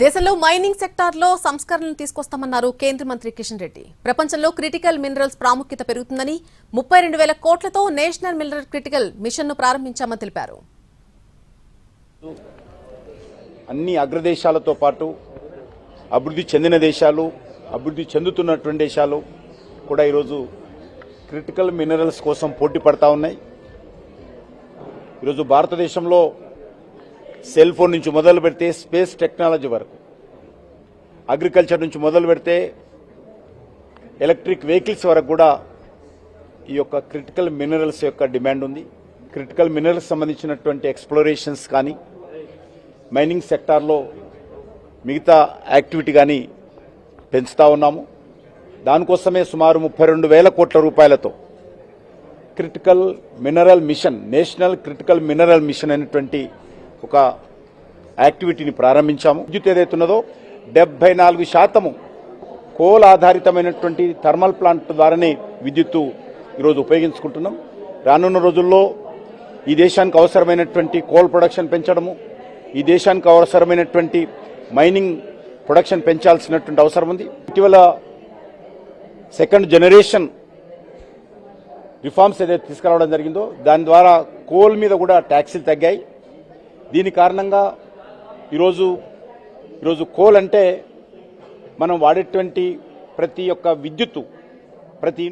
దేశంలో మైనింగ్ సెక్టార్లో సంస్కరణలు తీసుకొస్తామన్నారు కేంద్ర మంత్రి కిషన్ రెడ్డి. ప్రపంచంలో క్రిటికల్ మినరల్స్ ప్రాముఖ్యత పెరుగుతుందని ముప్పై రెండు వేల కోట్లతో నేషనల్ మినరల్ క్రిటికల్ మిషన్ను ప్రారంభించామని తెలిపారు. అన్ని అగ్రదేశాలతో పాటు అభివృద్ధి చెందిన దేశాలు అభివృద్ధి చెందుతున్నటువంటి దేశాలు కూడా ఈరోజు క్రిటికల్ మినరల్స్ కోసం పోటీ పడతా ఉన్నాయి. ఈరోజు భారతదేశంలో సెల్ ఫోన్ నుంచి మొదలు పెడితే స్పేస్ టెక్నాలజీ వరకు. అగ్రికల్చర్ నుంచి మొదలు పెడితే ఎలక్ట్రిక్ వెహికల్స్ వరకు కూడా ఈ యొక్క క్రిటికల్ మినరల్స్ యొక్క డిమాండ్ ఉంది. క్రిటికల్ మినరల్స్ సంబంధించినటువంటి ఎక్స్ప్లోరేషన్స్ కానీ మైనింగ్ సెక్టార్లో మిగతా యాక్టివిటీ కానీ పెంచుతా ఉన్నాము. దానికోసమే సుమారు ముప్పై రెండు వేల కోట్ల రూపాయలతో critical mineral mission national critical mineral mission అనేటువంటి ఒక యాక్టివిటీని ప్రారంభించాము. విద్యుత్ ఏదైతున్నదో డెబ్బై నాలుగు శాతము కోల్ ఆధారితమైనటువంటి థర్మల్ ప్లాంట్ ద్వారానే విద్యుత్తు ఈరోజు ఉపయోగించుకుంటున్నాం. రానున్న రోజుల్లో ఈ దేశానికి అవసరమైనటువంటి కోల్ ప్రొడక్షన్ పెంచడము ఈ దేశానికి అవసరమైనటువంటి మైనింగ్ ప్రొడక్షన్ పెంచాల్సినటువంటి అవసరం ఉంది. ఇటీవల సెకండ్ జనరేషన్ రిఫార్మ్స్ ఏదైతే తీసుకురావడం జరిగిందో దాని ద్వారా కోల్ మీద కూడా ట్యాక్సీలు తగ్గాయి. దీని కారణంగా ఈరోజు ఈరోజు కోల్ అంటే మనం వాడేటువంటి ప్రతి ఒక్క విద్యుత్తు ప్రతి